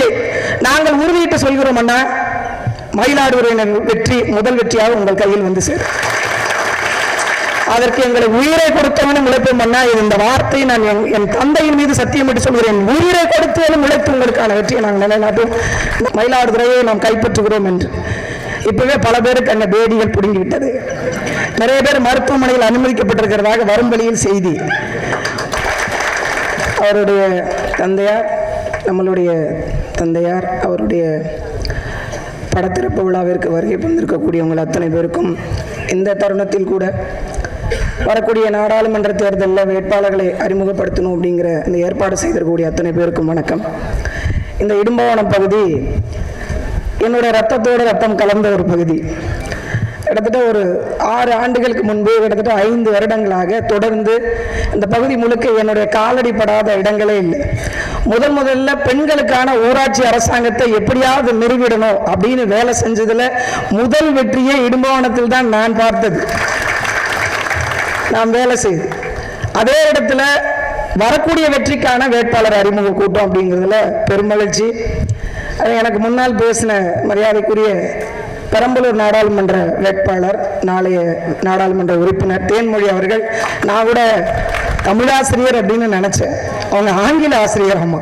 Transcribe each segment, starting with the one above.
வெற்றி நாங்கள் உறுதியிட்டு சொல்கிறோம் அண்ணா மயிலாடுதுறையினர் வெற்றி முதல் வெற்றியாக உங்கள் கையில் வந்து சேரும். அதற்கு எங்களை உயிரை கொடுத்தவனும் உழைப்போம் அண்ணா. இந்த வார்த்தையை நான் என் என் தந்தையின் மீது சத்தியம் என்று சொல்கிறேன். உயிரை கொடுத்தவனும் உழைத்து உங்களுக்கான வெற்றியை நாங்கள் நிலைநாட்டும் இந்த மயிலாடுதுறையை நாம் கைப்பற்றுகிறோம் என்று. இப்பவே பல பேருக்கு அந்த பேடிகள் பிடுங்கிவிட்டது. நிறைய பேர் மருத்துவமனையில் அனுமதிக்கப்பட்டிருக்கிறதாக வரும் வழியில் செய்தி. அவருடைய தந்தையார் நம்மளுடைய தந்தையார் அவருடைய படத்திறப்பு விழாவிற்கு வருகை வந்திருக்கக்கூடியவங்கள் அத்தனை பேருக்கும் இந்த தருணத்தில் கூட வரக்கூடிய நாடாளுமன்ற தேர்தலில் வேட்பாளர்களை அறிமுகப்படுத்தணும் அப்படிங்கிற இந்த ஏற்பாடு செய்திருக்கக்கூடிய அத்தனை பேருக்கும் வணக்கம். இந்த இடும்பவனம் பகுதி என்னுடைய ரத்தத்தோடு ரத்தம் கலந்த ஒரு பகுதி. கிட்டத்தட்ட ஒரு ஆறு ஆண்டுகளுக்கு முன்பு கிட்டத்தட்ட ஐந்து வருடங்களாக தொடர்ந்து இந்த பகுதி முழுக்க என்னுடைய காலடி படாத இடங்களே இல்லை. முதல் முதல்ல பெண்களுக்கான ஊராட்சி அரசாங்கத்தை எப்படியாவது நிறுவிடணும் அப்படின்னு வேலை செஞ்சதுல முதல் வெற்றியே இடும்பவனத்தில் தான் நான் பார்த்தது. நாம் வேலை செய்து. அதே இடத்துல வரக்கூடிய வெற்றிக்கான வேட்பாளர் அறிமுக கூட்டம் அப்படிங்கிறதுல பெருமகிழ்ச்சி அது எனக்கு முன்னால் பேசின மரியாதைக்குரிய பெரம்பலூர் நாடாளுமன்ற வேட்பாளர் நாளைய நாடாளுமன்ற உறுப்பினர் தேன்மொழி அவர்கள். நான் கூட தமிழாசிரியர் அப்படின்னு நினச்சேன். அவங்க ஆங்கில ஆசிரியர் அம்மா.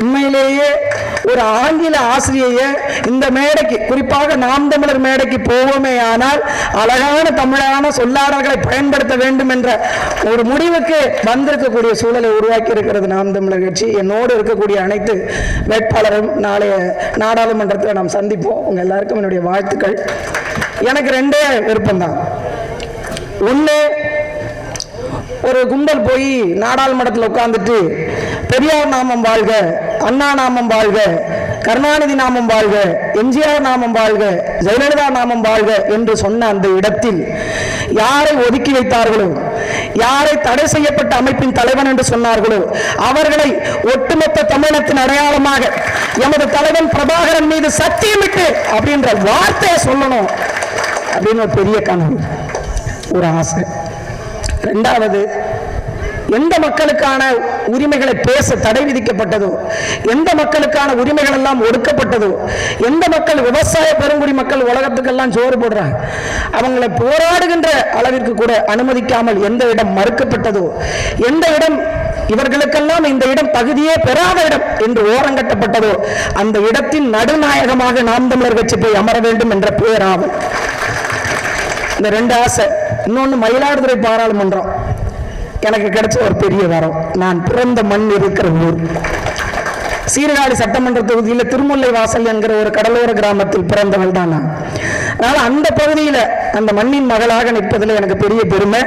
உண்மையிலேயே ஒரு ஆங்கில ஆசிரியையை இந்த மேடைக்கு குறிப்பாக நாம் தமிழர் மேடைக்கு போவோமே ஆனால் அழகான தமிழான சொல்லாடல்களை பயன்படுத்த வேண்டும் என்ற ஒரு முடிவுக்கு வந்திருக்கக்கூடிய சூழலை உருவாக்கி இருக்கிறது நாம் தமிழர் கட்சி. என்னோடு இருக்கக்கூடிய அனைத்து வேட்பாளரும் நாளைய நாடாளுமன்றத்தில் நாம் சந்திப்போம். உங்க எல்லாருக்கும் என்னுடைய வாழ்த்துக்கள். எனக்கு ரெண்டே விருப்பம்தான். ஒன்று ஒரு கும்பல் போய் நாடாளுமன்றத்தில் உட்கார்ந்துட்டு பெரியார் நாமம் வாழ்க அண்ணா நாமம் வாழ்க கருணாநிதி நாமம் வாழ்க எம்ஜிஆர் நாமம் வாழ்க ஜெயலலிதா நாமம் வாழ்க என்று சொன்ன அந்த இடத்தில் யாரை ஒதுக்கி வைத்தார்களோ யாரை தடை செய்யப்பட்ட அமைப்பின் தலைவன் என்று சொன்னார்களோ அவர்களை ஒட்டுமொத்த தமிழகத்தின் அடையாளமாக எமது தலைவன் பிரபாகரன் மீது சத்தியமிட்டு அப்படின்ற வார்த்தையை சொல்லணும் அப்படின்னு ஒரு பெரிய கனவு ஒரு ஆசை. ரெண்டாவது எந்த மக்களுக்கான உரிமைகளை பேச தடை விதிக்கப்பட்டதோ எந்த மக்களுக்கான உரிமைகள் எல்லாம் ஒடுக்கப்பட்டதோ எந்த மக்கள் விவசாய பெருங்குடி மக்கள் உலகத்துக்கெல்லாம் சோறு போடுறாங்க அவங்களை போராடுகின்ற அளவிற்கு கூட அனுமதிக்காமல் எந்த இடம் மறுக்கப்பட்டதோ எந்த இடம் இவர்களுக்கெல்லாம் இந்த இடம் தகுதியே பெறாத இடம் என்று ஓரங்கட்டப்பட்டதோ அந்த இடத்தின் நடுநாயகமாக நாம் தமிழர் கட்சி போய் அமர வேண்டும் என்ற பேராகும் இந்த ரெண்டு ஆசை இன்னொன்று மயிலாடுதுறை பாராளுமன்றம். எனக்கு கிடைச்ச ஒரு பெரிய வரம். நான் பிறந்த மண் இருக்கிற ஊர். சீர்காழி சட்டமன்ற தொகுதியில் திருமுல்லை வாசல் என்கிற ஒரு கடலோர கிராமத்தில் பிறந்தவள் தான் நான். அதனால் அந்த பகுதியில் அந்த மண்ணின் மகளாக நிற்பதில் எனக்கு பெரிய பெருமை.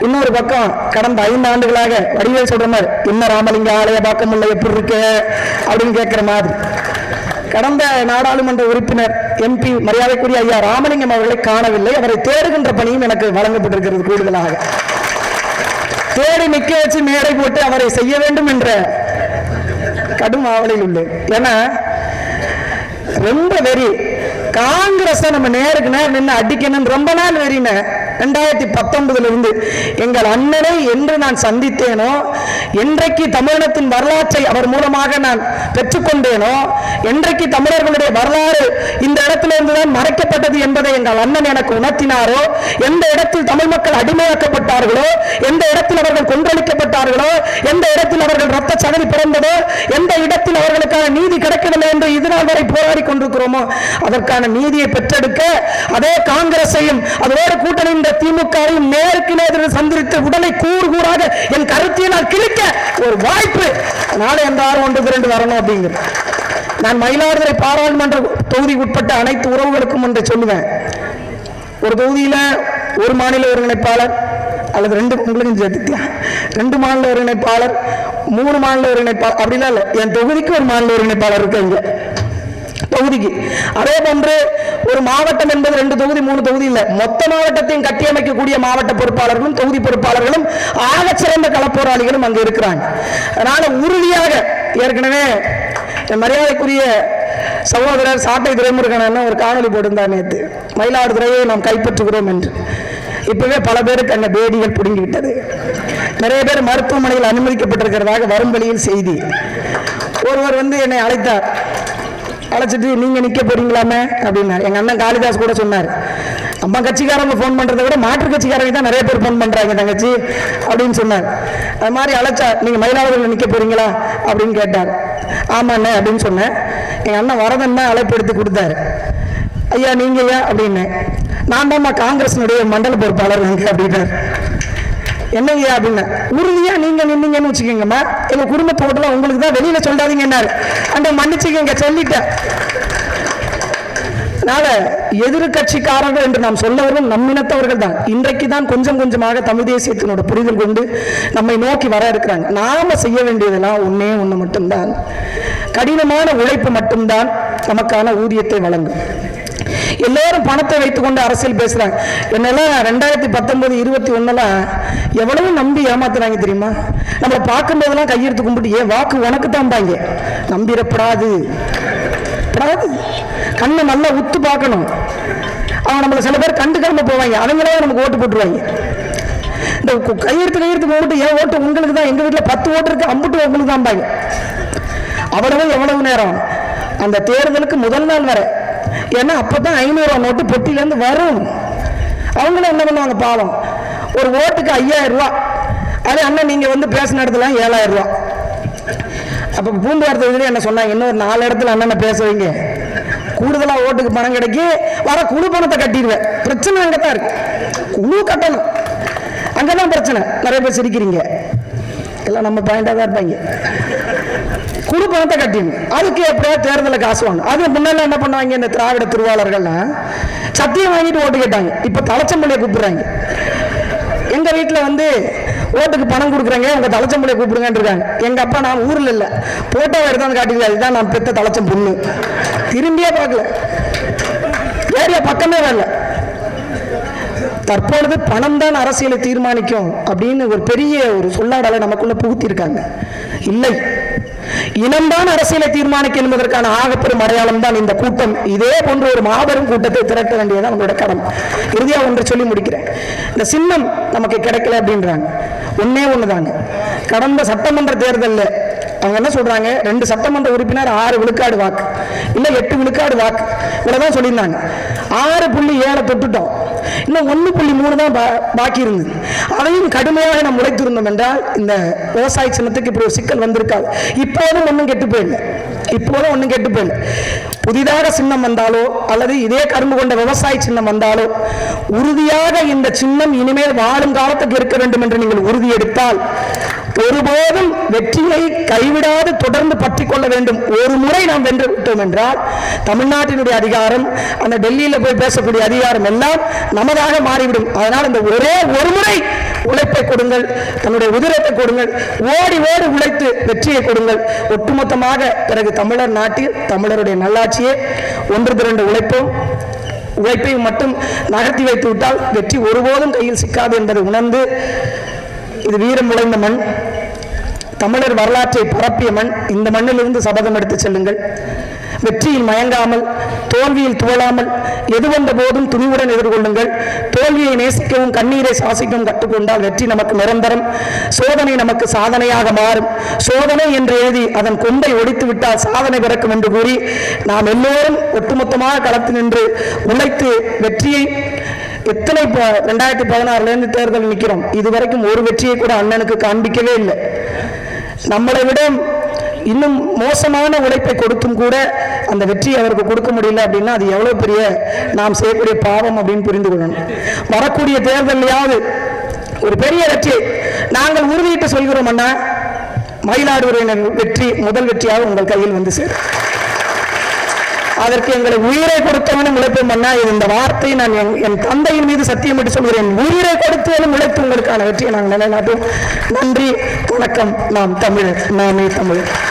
இன்னொரு பக்கம் கடந்த ஐந்து ஆண்டுகளாக வடிவேல் சொல்கிற மாதிரி இன்ன ராமலிங்க ஆலய பார்க்க முடியல எப்படி இருக்கு? அப்படின்னு கேட்குற மாதிரி. கடந்த நாடாளுமன்ற உறுப்பினர் எம்பி மரியாதைக்குரிய ஐயா ராமலிங்கம் அவர்களை காணவில்லை. அவரை தேடுகின்ற பணியும் எனக்கு வழங்கப்பட்டிருக்கிறது கூடுதலாக. தேடி நிக்க வச்சு மேடை போட்டு அவரை செய்ய வேண்டும் என்ற கடும் ஆவலில் உள்ளேன் ஏன்னா ரொம்ப வெறி. காங்கிரஸ் நம்ம நேருக்கு நேர் நின்று அடிக்கணும் ரொம்ப நாள் வெறின ரெண்டாயிரத்தி பத்தொன்பதுல இருந்து எங்கள் அண்ணனை என்று நான் சந்தித்தேனோ என்றைக்கு தமிழினத்தின் வரலாற்றை அவர் மூலமாக நான் பெற்றுக்கொண்டேனோ என்றைக்கு தமிழர்களுடைய வரலாறு இந்த இடத்துல இருந்துதான் மறைக்கப்பட்டது என்பதை எங்கள் அண்ணன் எனக்கு உணர்த்தினாரோ எந்த இடத்தில் தமிழ் மக்கள் அடிமையாக்கப்பட்டார்களோ எந்த இடத்தில் அவர்கள் கொன்றளிக்கப்பட்டார்களோ எந்த இடத்தில் அவர்கள் ரத்த சகதி பிறந்ததோ எந்த இடத்தில் அவர்களுக்கான நீதி கிடைக்கவில்லை என்று இதுநாள் வரை போராடி கொண்டிருக்கிறோமோ அதற்கான நீதியை பெற்றெடுக்க அதே காங்கிரஸையும் அதோடு கூட்டணி இந்த திமுகவை நேருக்கு நேர் சந்தித்து உடலை கூறு கூறாக என் கருத்தினால் கிழிக்க ஒரு வாய்ப்பு நாளை எந்த ஆறு ஒன்று திரண்டு வரணும் அப்படிங்கிறது. நான் மயிலாடுதுறை பாராளுமன்ற தொகுதிக்கு உட்பட்ட அனைத்து உறவுகளுக்கும் ஒன்றை சொல்லுவேன். ஒரு தொகுதியில் ஒரு மாநில ஒருங்கிணைப்பாளர் அல்லது ரெண்டு உங்களுக்கும் சேர்த்துக்கலாம் ரெண்டு மாநில ஒருங்கிணைப்பாளர் மூணு மாநில ஒருங்கிணைப்பாளர் அப்படிலாம் இல்லை. என் தொகுதிக்கு ஒரு மாநில ஒருங்கிணைப்பாளர் இருக்கு இங்கே. தொகுதிக்கு. அதே போன்று ஒரு மாவட்டம் என்பது ரெண்டு தொகுதி மூணு தொகுதி இல்லை. மொத்த மாவட்டத்தையும் கட்டியமைக்கக்கூடிய மாவட்ட பொறுப்பாளர்களும் தொகுதி பொறுப்பாளர்களும் ஆகச் சிறந்த களப்போராளிகளும் அங்கு இருக்கிறாங்க. அதனால உறுதியாக ஏற்கனவே என் மரியாதைக்குரிய சகோதரர் சாட்டை துரைமுருகன் ஒரு காணொலி போட்டிருந்தார் நேற்று மயிலாடுதுறையை நாம் கைப்பற்றுகிறோம் என்று. இப்பவே பல பேருக்கு அந்த பேடிகள் பிடுங்கி விட்டது நிறைய பேர் மருத்துவமனையில் அனுமதிக்கப்பட்டிருக்கிறதாக வரும் வழியில் செய்தி. ஒருவர் வந்து என்னை அழைத்தார். அழைச்சிட்டு நீங்கள் நிற்க போறீங்களாமே? அப்படின்னாரு. எங்கள் அண்ணன் காளிதாஸ் கூட சொன்னார். நம்ம கட்சிக்காரங்க ஃபோன் பண்ணுறத விட மாற்று கட்சிக்காரங்க தான் நிறைய பேர் ஃபோன் பண்ணுறாங்க தங்கச்சி அப்படின்னு சொன்னார். அது மாதிரி அழைச்சா நீங்கள் மயிலாடுதுறையில் நிற்க போகிறீங்களா அப்படின்னு கேட்டார். ஆமாண்ணே அப்படின்னு சொன்னேன். எங்கள் அண்ணன் வரதன் தான் அழைப்பு எடுத்து கொடுத்தாரு. ஐயா நீங்கள் ஐயா அப்படின்னு. நான் தான்மா காங்கிரஸினுடைய மண்டல பொறுப்பாளர் இங்க அப்படின்னார். என்னங்கய்யா அப்படின்னு. உறுதியா நீங்க நின்னீங்கன்னு வச்சுக்கோங்கம்மா. எங்க குடும்பத்தோட்டலாம் உங்களுக்கு தான் வெளியில சொல்லாதீங்கன்னாரு. அந்த மன்னிச்சுக்கங்க சொல்லிட்டேன். அதனால எதிர்கட்சிக்காரர்கள் என்று நாம் சொல்லவரும் நம்மினத்தவர்கள் தான். இன்றைக்கு தான் கொஞ்சம் கொஞ்சமாக தமிழ் தேசியத்தினோட புரிதல் கொண்டு நம்மை நோக்கி வர இருக்கிறாங்க. நாம செய்ய வேண்டியதெல்லாம் ஒண்ணே ஒன்று மட்டும்தான். கடினமான உழைப்பு மட்டும்தான் நமக்கான ஊதியத்தை வழங்கும். எல்லாரும் பணத்தை வைத்துக்கொண்டு அரசியல் பேசுகிறாங்க என்னெல்லாம் ரெண்டாயிரத்தி பத்தொன்பது இருபத்தி ஒன்றுலாம் எவ்வளவு நம்பி ஏமாத்துறாங்க தெரியுமா? நம்மளை பார்க்கும்போதெல்லாம் கையெடுத்து கும்பிட்டு ஏன் வாக்கு உனக்கு தான் பாங்க நம்பிடப்படாது. படாது. கண்ணை நல்லா உத்து பார்க்கணும். அவங்க நம்மளை சில பேர் கண்டுக்காம போவாங்க. அவங்களே நமக்கு ஓட்டு போட்டுருவாங்க. இந்த கையெழுத்து கையெழுத்து போட்டு ஏன் ஓட்டு உங்களுக்கு தான் எங்கள் வீட்டில் பத்து ஓட்டு இருக்கு அம்புட்டு உங்களுக்கு தான் பாங்க அவ்வளவு எவ்வளவு நேரம். அந்த தேர்தலுக்கு முதல் நாள் வரை ஏன்னா அப்போ தான் ரூபா நோட்டு பொட்டிலேருந்து வரும். அவங்களும் என்ன பண்ணுவாங்க பாவம். ஒரு ஓட்டுக்கு ஐயாயிரம் ரூபா. அதே அண்ணன் நீங்கள் வந்து பேசின இடத்துல ஏழாயிரம் ரூபா. அப்போ பூம்புகாரத்து என்ன சொன்னாங்க? இன்னொரு நாலு இடத்துல அண்ணனை பேச வைங்க. ஓட்டுக்கு பணம் கிடைக்கி வர குழு பணத்தை கட்டிடுவேன். பிரச்சனை அங்கே தான் இருக்கு. குழு கட்டணும். அங்கதான் பிரச்சனை. நிறைய பேர் சிரிக்கிறீங்க. எல்லாம் நம்ம பாயிண்டாக தான் இருப்பாங்க. குடு பணத்தை கட்டிடணும் அதுக்கு எப்படியா தேர்தலில் காசு வாங்க அது முன்னால என்ன பண்ணுவாங்க இந்த திராவிட திருவாளர்கள்லாம் சத்தியம் வாங்கிட்டு ஓட்டு கேட்டாங்க. இப்போ தலைச்சம்பள்ளியை கூப்பிடுறாங்க. எங்கள் வீட்டில் வந்து ஓட்டுக்கு பணம் கொடுக்குறாங்க உங்க தலைச்சம்பள்ளியை கூப்பிடுங்கன்னு இருக்காங்க எங்கள் அப்பா நான் ஊரில் இல்லை. போட்டோ எடுத்தாந்து காட்டிக்கல அதுதான் நான் பெத்த தலைச்சம் பொண்ணு. திரும்பியே பார்க்கல. ஏரியா பக்கமே வரல. தற்பொழுது பணம் தான் அரசியலை தீர்மானிக்கும் அப்படின்னு ஒரு பெரிய ஒரு சொல்லாடலை நமக்குள்ள புகுத்திருக்காங்க இல்லை. இனம்தான் அரசியலை தீர்மானிக்கும் என்பதற்கான ஆகப்பெரும் அடையாளம் தான் இந்த கூட்டம். இதே போன்ற ஒரு மாபெரும் கூட்டத்தை திரட்ட வேண்டியதான் நம்மளோட கடன் இறுதியாக ஒன்று சொல்லி முடிக்கிறேன். இந்த சின்னம் நமக்கு கிடைக்கல அப்படின்றாங்க. ஒன்னே ஒண்ணுதாங்க. கடந்த சட்டமன்ற தேர்தலில் அவங்க என்ன சொல்றாங்க? ரெண்டு சட்டமன்ற உறுப்பினர் ஆறு விழுக்காடு வாக்கு. இல்லை எட்டு விழுக்காடு வாக்கு. இவ்வளோதான் சொல்லியிருந்தாங்க. ஆறு புள்ளி ஏழை தொட்டுட்டோம். இன்னும் ஒன்று புள்ளி மூணு தான் பா- பாக்கி இருந்தது. அதையும் கடுமையாக நாம் உழைத்திருந்தோம் என்றால் இந்த விவசாய சின்னத்துக்கு இப்படி ஒரு சிக்கல் வந்திருக்காது. இப்போதும் ஒன்றும் கெட்டு போயிடல. இப்போதும் ஒன்றும் கெட்டு போயிடல. புதிதாக சின்னம் வந்தாலோ அல்லது இதே கரும்பு கொண்ட விவசாய சின்னம் வந்தாலோ உறுதியாக இந்த சின்னம் இனிமேல் வாழும் காலத்துக்கு இருக்க வேண்டும் என்று நீங்கள் உறுதி எடுத்தால் ஒருபோதும் வெற்றியை கைவிடாது தொடர்ந்து பற்றி கொள்ள வேண்டும். ஒரு முறை நாம் வென்று விட்டோம் என்றால் தமிழ்நாட்டினுடைய அதிகாரம் அந்த டெல்லியில் போய் பேசக்கூடிய அதிகாரம் எல்லாம் நமதாக மாறிவிடும். அதனால் இந்த ஒரே ஒரு முறை உழைப்பை கொடுங்கள் தன்னுடைய உதிரத்தை கொடுங்கள் ஓடி ஓடி உழைத்து வெற்றியை கொடுங்கள். ஒட்டுமொத்தமாக பிறகு தமிழர் நாட்டில் தமிழருடைய நல்லாட்சியே ஒன்று திரண்டு உழைப்போம். உழைப்பை மட்டும் நகர்த்தி வைத்து விட்டால் வெற்றி ஒருபோதும் கையில் சிக்காது என்பதை உணர்ந்து இது வீரம் உழைந்த மண். தமிழர் வரலாற்றை பரப்பிய மண். இந்த மண்ணிலிருந்து சபதம் எடுத்து செல்லுங்கள். வெற்றியில் மயங்காமல் தோல்வியில் துவளாமல் எது வந்த போதும் துணிவுடன் எதிர்கொள்ளுங்கள். தோல்வியை நேசிக்கவும் கண்ணீரை சுவாசிக்கவும் கற்றுக்கொண்டால் வெற்றி நமக்கு நிரந்தரம். சோதனை நமக்கு சாதனையாக மாறும். சோதனை என்று எழுதி அதன் கொம்பை ஒடித்து விட்டால் சாதனை பிறக்கும் என்று கூறி நாம் எல்லோரும் ஒட்டுமொத்தமாக களத்தில் நின்று உழைத்து வெற்றியை எத்தனை இப்போ ரெண்டாயிரத்தி பதினாறுலேருந்து தேர்தல் நிற்கிறோம் இது வரைக்கும் ஒரு வெற்றியை கூட அண்ணனுக்கு காண்பிக்கவே இல்லை. நம்மளை விட இன்னும் மோசமான உழைப்பை கொடுத்தும் கூட அந்த வெற்றியை அவருக்கு கொடுக்க முடியல அப்படின்னா அது எவ்வளோ பெரிய நாம் செய்யக்கூடிய பாவம் அப்படின்னு புரிந்து கொள்ளணும். வரக்கூடிய தேர்தலையாவது ஒரு பெரிய வெற்றி. நாங்கள் உறுதியிட்டு சொல்கிறோம் அண்ணா மயிலாடுதுறையினர் வெற்றி முதல் வெற்றியாக உங்கள் கையில் வந்து சேரும். அதற்கு எங்களை உயிரை கொடுத்தவனும் உழைப்போம் அண்ணா. இந்த வார்த்தை நான் என்- என் தந்தையின் மீது சத்தியமிட்டு சொல்கிறேன். உயிரை கொடுத்தவனும் உழைத்து உங்களுக்கான வெற்றியை நாங்கள் நிலைநாட்டும் நன்றி வணக்கம். நாம் தமிழர் நாமே தமிழர்.